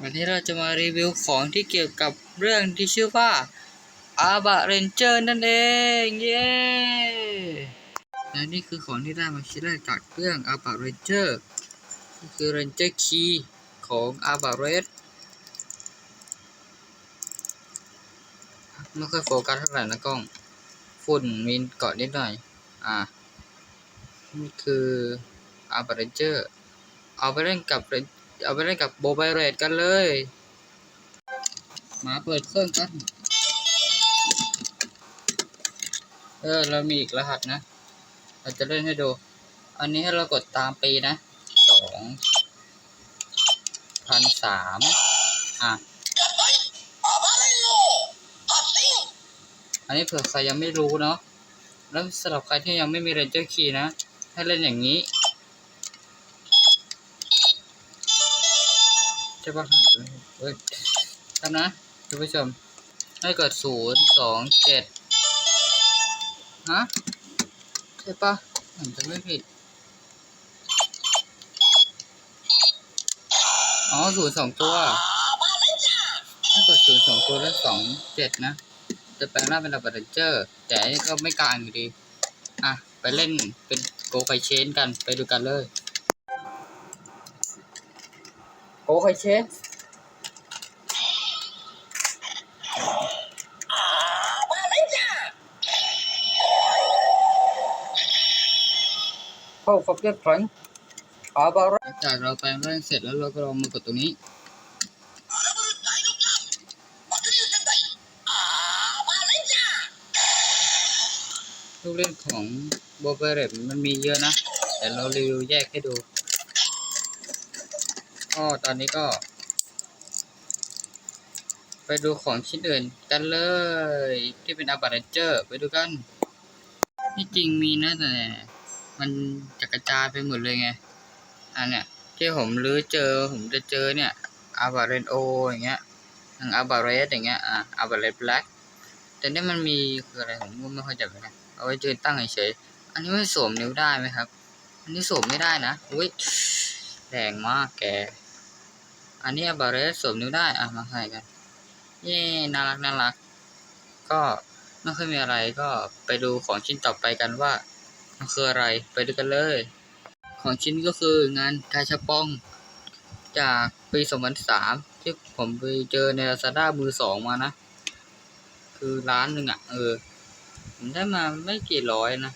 วันนี้เราจะมารีวิวของที่เกี่ยวกับเรื่องที่ชื่อว่าอาบะเรนเจอร์นั่นเอง เย้และนี่คือของที่ได้มาชิ้นแรกจากเรื่องอาบะเรนเจอร์คือเรนเจอร์คีย์ของอาบะเรสไม่ค่อยโฟกัสเท่าไหร่นะกล้อง ฝุ่นมีเกาะนิดหน่อย อ่า นี่คืออาบะเรนเจอร์ เอาไปเล่นกับ Ren- เอาไปเล่นกับโบไบเรดกันเลย มาเปิดเครื่องกัน เออ เรามีอีกรหัสนะ เราจะเล่นให้ดู อันนี้ให้เรากดตามปีนะสองพันสามอะ อันนี้เผื่อใครยังไม่รู้เนาะ แล้วสำหรับใครที่ยังไม่มีเรนเจอร์คีย์นะ ให้เล่นอย่างนี้ ใช่ปะเฮ้ยครับนะท่านผู้ชม ให้กดศูนย์สองเจ็ดฮะใช่ปะผมจะไม่ผิด อ๋อศูนย์สองตัวถ้ากดศูนย์สองตัวแล้วสองเจ็ดนะ จะแปลงร่างเป็นดับเบิลเรนเจอร์ แต่ก็ไม่กลางอยู่ดี อะ ไปเล่นเป็นโกไคเชนกันไปดูกันเลย โกไคเชนเข้าฟับเรียบร้อยอาบาระจากเราแปลงร่างเสร็จแล้วเราก็ลองมากดตรงนี้ ลูกเล่นของโบเบเรตมันมีเยอะนะ แต่เรารีวิวแยกให้ดู ก็ตอนนี้ก็ ไปดูของชิ้นอื่นกันเลย ที่เป็นอาบาเรเจอร์ ไปดูกันที่จริงมีนะแต่มันจะกระจายไปหมดเลยไง อันเนี้ยที่ผมรื้อเจอผมจะเจอเนี่ยอาบาเรนโออย่างเงี้ยทางอาบาเรสอย่างเงี้ยอะอาบาเรสแบล็กแต่เนี่ยมันมีคืออะไรผมก็ไม่ค่อยจำนะเอาไว้ยืนตั้งเฉยอันนี้ไม่สวมนิ้วได้ไหมครับ อันนี้สวมไม่ได้นะอุ้ยแรงมากแก อันนี้อาบาเรสสวมนิ้วได้อะมาใส่กันเย้น่ารักน่ารัก ก็ไม่ค่อยมีอะไรก็ไปดูของชิ้นต่อไปกันว่ามันคืออะไรไปดูกันเลย ของชิ้นก็คืองานกาชาปองจากปี2003ที่ผมไปเจอใน Lazada มือสองมานะ คือร้านหนึ่งอะ เออ ผมได้มาไม่กี่ร้อยนะ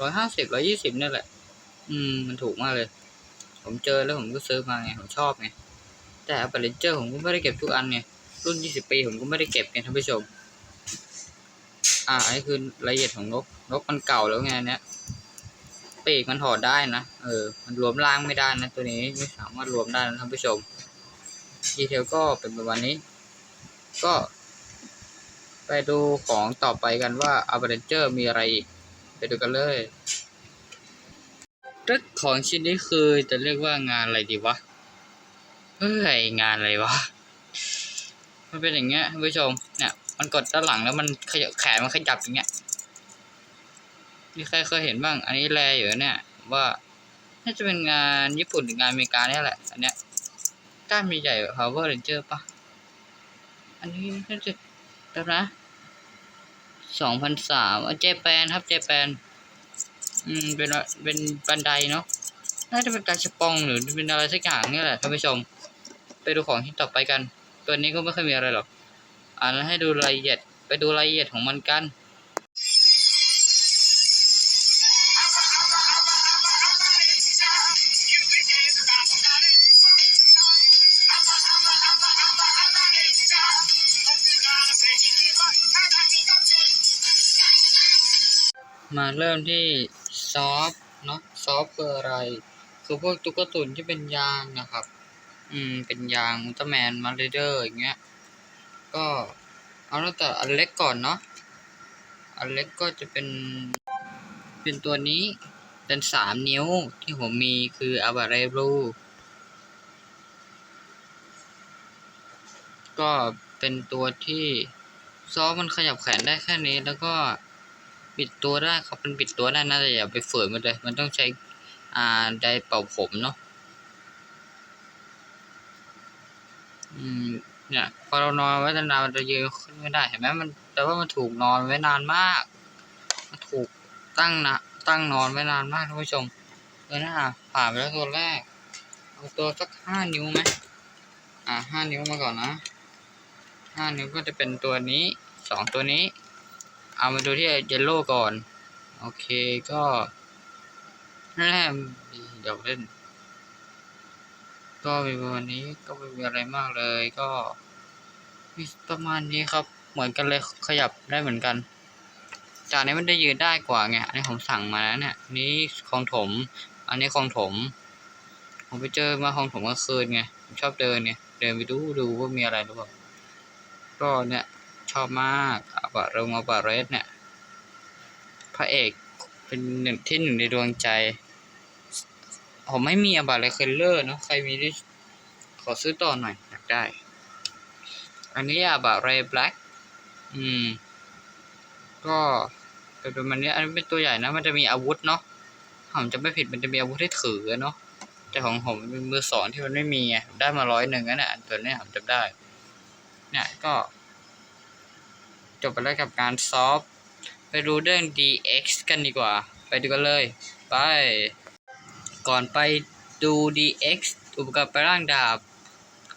ร้อยห้าสิบร้อยยี่สิบนี่แหละ อืม มันถูกมากเลย ผมเจอแล้วผมก็ซื้อมาไง ผมชอบไง แต่อัปเปอร์เรนเจอร์ผมก็ไม่ได้เก็บทุกอันไงรุ่นยี่สิบปีผมก็ไม่ได้เก็บไงท่านผู้ชม อ่าอันนี้คือรายละเอียดของนก นกมันเก่าแล้วไงเนี้ยปีกมันถอดได้นะ เออ มันรวมร่างไม่ได้นะ ตัวนี้ไม่สามารถรวมได้นะท่านผู้ชม ดีเทลก็เป็นประมาณนี้ ก็ ไปดูของต่อไปกันว่าอ v เ n นเจอร์มีอะไรอีกไปดูกันเลยเรื่องของชิ้นนี้คือจะเรียกว่างานอะไรดีวะ เฮ้ยงานอะไรวะ มันเป็นอย่างเงี้ยท่านผู้ชม เนี่ย มันกดด้านหลังแล้วมันขยับแขนมันขยับอย่างเงี้ย มีใครเคยเห็นบ้าง อันนี้แรอยู่เนี่ย ว่า น่าจะเป็นงานญี่ปุ่นหรืองานอเมริกาเนี่ยแหละ อันเนี้ยกล้ามใหญ่ๆแบบ Power Ranger ปะอันนี้น่าจะแป๊บนะสองพันสามเจแปนครับเจแปน อืม เป็นว่าเป็นบันไดเนาะ น่าจะเป็นการชปองหรือเป็นอะไรสักอย่างนี่แหละท่านผู้ชม ดูของที่ต่อไปกัน ตัวนี้ก็ไม่ค่อยมีอะไรหรอก อ่านแล้วให้ดูรายละเอียด ไปดูรายละเอียดของมันกันมาเริ่มที่ซอฟเนาะซอฟคืออะไร คือพวกตุ๊กตุนที่เป็นยางนะครับ อืม เป็นยางอุลตร้าแมนมาเรเดอร์อย่างเงี้ย ก็เอาตั้งแต่อันเล็กก่อนเนาะ อันเล็กก็จะเป็น เป็นตัวนี้ เป็นสามนิ้วที่ผมมีคืออาบาเรบลูก็เป็นตัวที่ซ้อมันขยับแขนได้แค่นี้ แล้วก็ปิดตัวได้ครับมันปิดตัวได้นะแต่อย่าไปฝืนมันเลย มันต้องใช้อ่าไดเป่าผมเนาะ อืม เนี่ยพอเรานอนไว้นานๆมันจะยืนขึ้นไม่ได้ เห็นไหมมันแต่ว่ามันถูกนอนไว้นานมาก มันถูกตั้งนะตั้งนอนไว้นานมากท่านผู้ชมเออนะผ่านไปแล้วตัวแรก เอาตัวสักห้านิ้วไหมอ่าห้านิ้วมาก่อนนะห้านิ้วก็จะเป็นตัวนี้สองตัวนี้ เอามาดูที่เยลโล่ก่อน โอเคก็แหละเดี๋ยวเล่น ก็มีประมาณนี้ก็ไม่มีอะไรมากเลยก็ประมาณนี้ครับ เหมือนกันเลยขยับได้เหมือนกัน จากนี้มันได้ยืนได้กว่าไงอันนี้ผมสั่งมาแล้วเนี่ยนนี้คลองถม อันนี้คลองถม ผมไปเจอมาคลองถมกลางคืนไงผมชอบเดินไงเดินไปดูดูว่ามีอะไรหรือเปล่าก็เนี่ยชอบมากอาบะเรงอาบะเรสเนี่ยพระเอกเป็นหนึ่งที่หนึ่งในดวงใจ ผมไม่มีอาบะเรเคลเลอร์เนอะใครมีที่ขอซื้อต่อหน่อยอยากได้ อันนี้อาบะเรแบล็กอืม ก็เป็นประมาณนี้อันนี้เป็นตัวใหญ่นะ มันจะมีอาวุธเนาะผมจะไม่ผิดมันจะมีอาวุธให้ถือเนาะแต่ของผมมันเป็นมือสองที่มันไม่มีไงได้มาร้อยหนึ่งนั่นแหละตัวนี้ผมจำได้ เนี่ยก็ จบไปแล้วกับการซอฟไปดูเรื่อง DX กันดีกว่า ไปดูกันเลย ไป ก่อนไปดู DX อุปกรณ์ไปร่างดาบ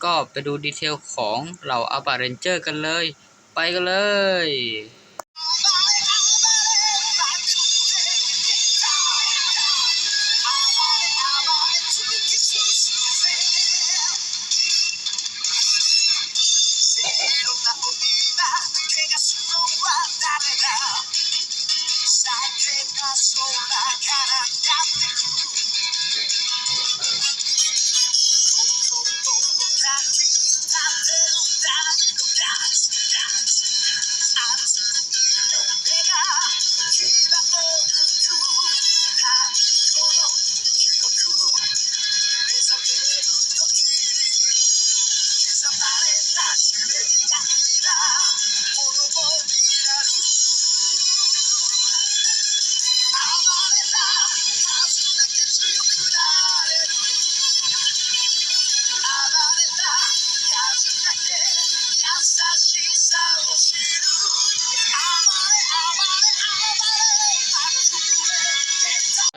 ก็ไปดูดีเทลของเหล่าอัลบาเรนเจอร์กันเลย ไปกันเลย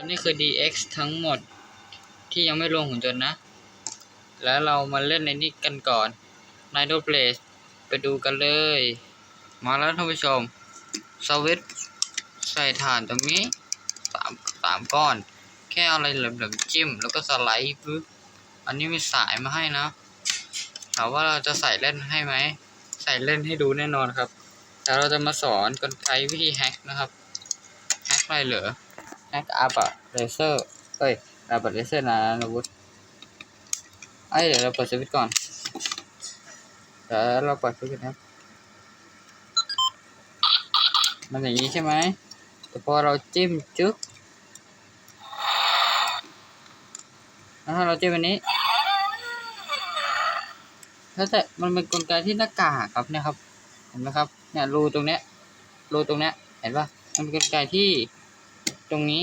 นนี้คือ DX ทั้งหมดที่ยังไม่รวมหุ่นยนต์นะ แล้วเรามาเล่นในนี้กันก่อน n i t r o b l a z e ไปดูกันเลย มาแล้วท่านผู้ชมสวิตใส่ฐานตรงนี้สามสามก้อน แค่อาอะไรเหลือมๆจิ้ม แล้วก็สไลด์ปึ๊บอันนี้มีสายมาให้นะ ถามว่าเราจะใส่เล่นให้ไหม ใส่เล่นให้ดูแน่นอนครับ แต่เราจะมาสอนกลไกวิธีแฮกนะครับ แฮกอะไรเหรอ แฮกอาบะเลเซอร์ เอ้ยอาบะเลเซอร์นะนะวุฒไอ้ยเดี๋ยวเราเปิดสวิตช์ก่อน เดี๋ยวเราเปิดสวิตช์ครับ มันอย่างนี้ใช่ไหม แต่พอเราจิ้มจึ๊กแล้วถ้าเราจิ้มอันนี้ แล้วแต่มันเป็นกลไกที่หน้ากากครับเนี่ยครับเห็นไหมครับเนี่ยรูตรงเนี้ยรูตรงเนี้ยเห็นปะมันเป็นกลไกที่ตรงนี้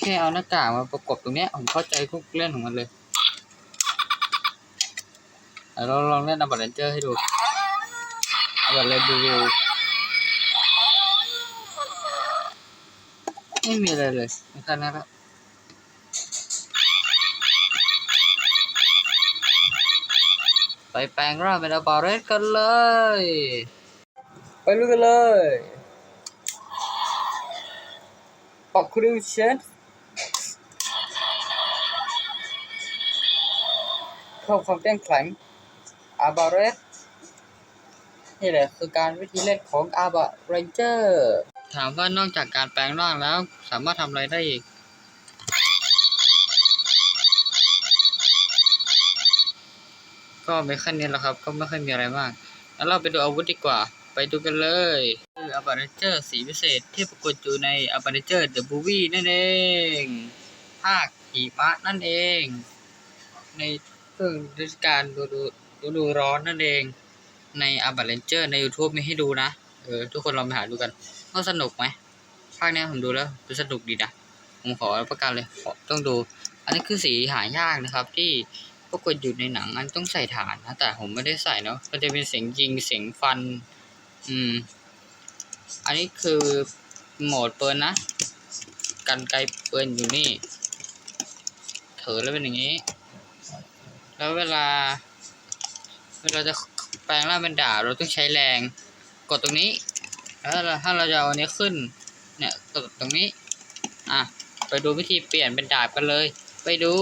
แค่เอาหน้ากากมาประกบตรงเนี้ยผมเข้าใจทุกเรื่องของมันเลยเราลองเล่นอัลบัตเรนเจอร์ให้ดูอัลบัตเรนดูไม่มีอะไรเลยแค่นั้นะ แปลงร่างเป็นอัลบาเรนกันเลย ไปลุยกันเลยปอกครูเชนเพิ่มความแข็งแกร่งอาบาเรสนี่แหละคือการวิธีเล่นของอาบาเรนเจอร์ ถามว่านอกจากการแปลงร่างแล้วสามารถทำอะไรได้อีก ก็ไม่ค่อยนี้แหละครับ ก็ไม่ค่อยมีอะไรมากแล้วเราไปดูอาวุธดีกว่า ไปดูกันเลยคืออัลบาเรเจอร์สีพิเศษที่ปรากฏอยู่ในอัลบาเรเจอร์เดอะบูวี่นั่นเอง ภาคหิมะนั่นเอง ในเครื่องเทศกาลดูดูดูดูร้อนนั่นเอง ในอัลบาเรเจอร์ใน YouTube มีให้ดูนะ เออ ทุกคนลองไปหาดูกันว่าสนุกไหมภาคเนี้ยผมดูแล้วดูสนุกดีนะ ผมขอประกันเลยขอต้องดู อันนี้คือสีหายากนะครับที่ ปรากฏอยู่ในหนังมันต้องใส่ฐานนะ แต่ผมไม่ได้ใส่เนาะมันจะเป็นเสียงยิงเสียงฟัน อืม อันนี้คือโหมดปืนนะ กันไกลปืนอยู่นี่ถือแล้วเป็นอย่างนี้ แล้วเวลา เวลาจะแปลงร่างเป็นดาบเราต้องใช้แรง กดตรงนี้ แล้วถ้าเราจะเอาอันนี้ขึ้น เนี่ย กดตรงนี้ อะ ไปดูวิธีเปลี่ยนเป็นดาบกันเลย ไปดู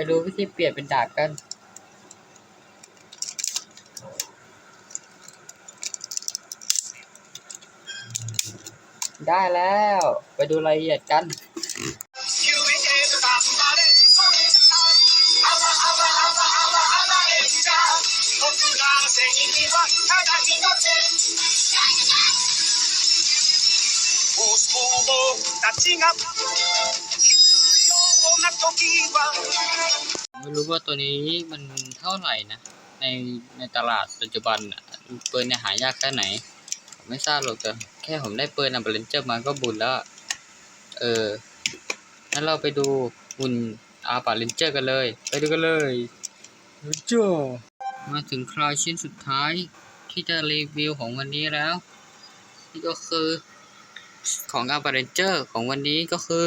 ไปดูวิธีเปลี่ยนเป็นดาบกันได้แล้ว ไปดูรายละเอียดกัน Os bombos da tinga ไม่รู้ว่าตัวนี้มันเท่าไหร่นะ ในในตลาดปัจจุบันอะปืนเนี่ยหายากแค่ไหน ไม่ทราบหรอกแต่แค่ผมได้ปืนอัลเบรนเจอร์มาก็บุญแล้ว เอองั้นเราไปดูหุ่นอาปาเลนเจอร์กันเลย ไปดูกันเลยจ้ามาถึงคราวชิ้นสุดท้ายที่จะรีวิวของวันนี้แล้ว นี่ก็คือของอาปาเลนเจอร์ของวันนี้ก็คือ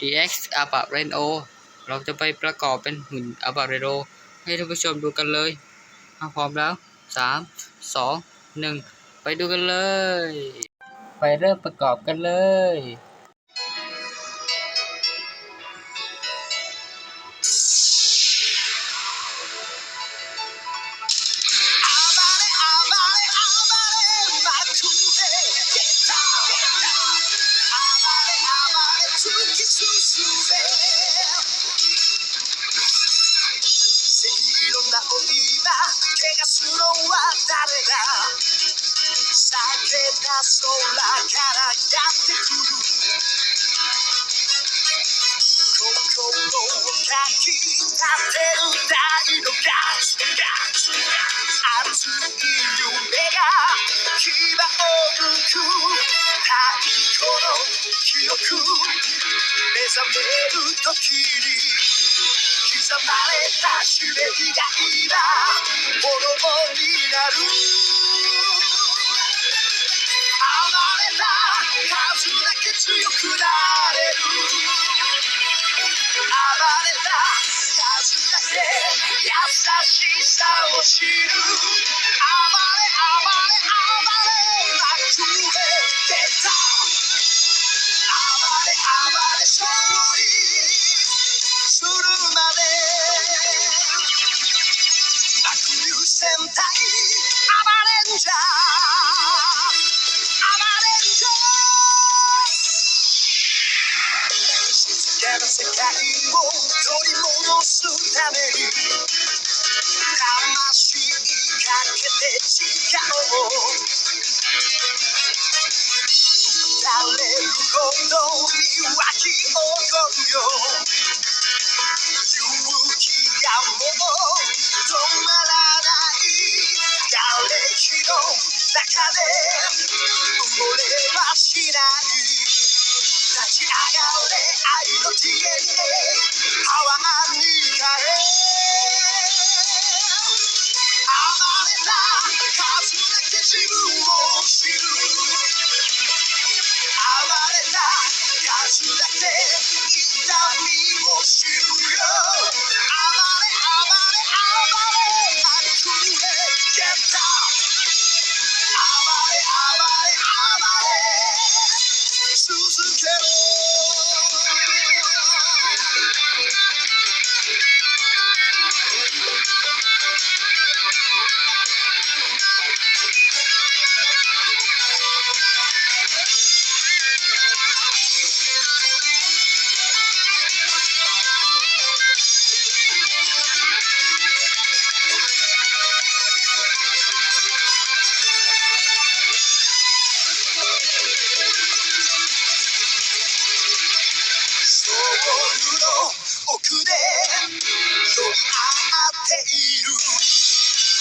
DX a p a r e n o เราจะไปประกอบเป็นหุ่น a p a r e n o ให้ท่านผู้ชมดูกันเลยถ้าพร้อมแล้วสามสองหนึ่งไปดูกันเลย ไปเริ่มประกอบกันเลย な鬼は怪我するのは誰だ？避けた空からやってくる心をかき立てる大のガスガス。熱い夢が牙をむく。太鼓の記憶目覚める時に刻まれた使命が今炎になる暴れた数だけ強くなれる暴れた数だけ優しさを知る暴れ暴れ暴れバックへ出た暴れ暴れ勝利するまで爆流戦隊暴れんじゃ暴れんじゃ静かな世界を取り戻すために魂かけて誓おう打れるほどに湧き起こるよたもう止まらない瓦礫の中で埋もれはしない立ち上がれ愛の DNA パワーに変え暴れた数だけ自分を知る暴れた数だけ痛みを知るよ Susan Kelly.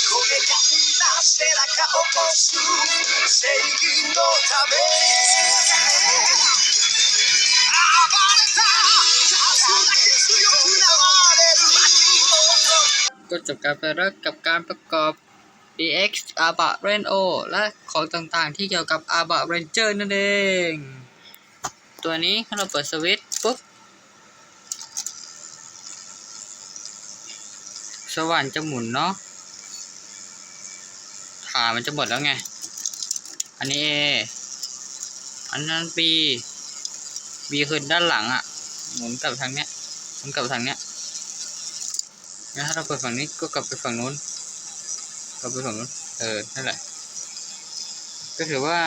これが今背中を押す正義のため暴れた数だけ強くなれる ก็จบการไปแล้วกับการประกอบ DX อาบะเรนโอและของต่างๆที่เกี่ยวกับอาบะเรนเจอร์นั่นเอง ตัวนี้ถ้าเราเปิดสวิตช์ปุ๊บ สว่านจะหมุนเนาะ ขามันจะหมดแล้วไง อันนี้ A อันนั้น B B คือด้านหลังอะ่ะ หมุนกลับทางเนี้ย หมุนกลับทางเนี้ยแล้วถ้าเราเปิดฝั่งนี้ก็กลับไปฝั่งนู้น กลับไปฝั่งนู้น เออ นั่นแหละ ก็ถือว่า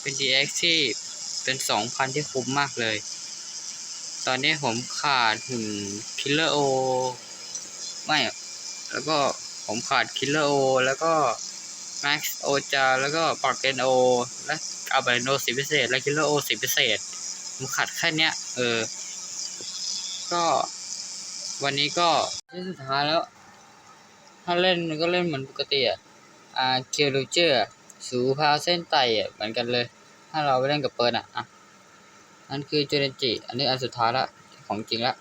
เป็น DX ที่เป็นสองพันที่คุ้มมากเลย ตอนนี้ผมขาดหุ่น Killer O ไม่ แล้วก็ผมขาด Killer O แล้วก็ Max O จาแล้วก็ปากเกนโอและอาบาโนสีพิเศษ และ Killer O สีพิเศษผมขาดแค่เนี้ย เออ ก็วันนี้ก็ที่สุดท้ายแล้ว ถ้าเล่นมันก็เล่นเหมือนปกติอะอ่าเคียวรูเจอร์สูพาเส้นไตอะเหมือนกันเลย ถ้าเราไปเล่นกับเปิร์นอะอะนั่นคือจูเรนจิ อันนี้อันสุดท้ายละของจริงละ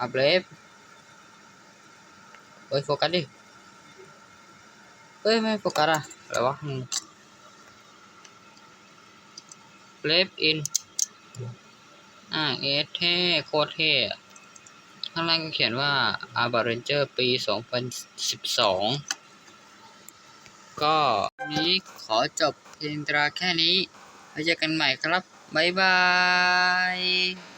อัพเลฟเฮ้ยโฟกัสดิ เฮ้ยไม่โฟกัสอะอะไรวะเลฟอินอ่าเอสเท่โคตรเท่ข้างล่างก็เขียนว่า a r b a r a n g e r ปี 2012 ก็วันนี้ขอจบเพียงตราแค่นี้ไว้เจอกันใหม่ครับ บ๊ายบาย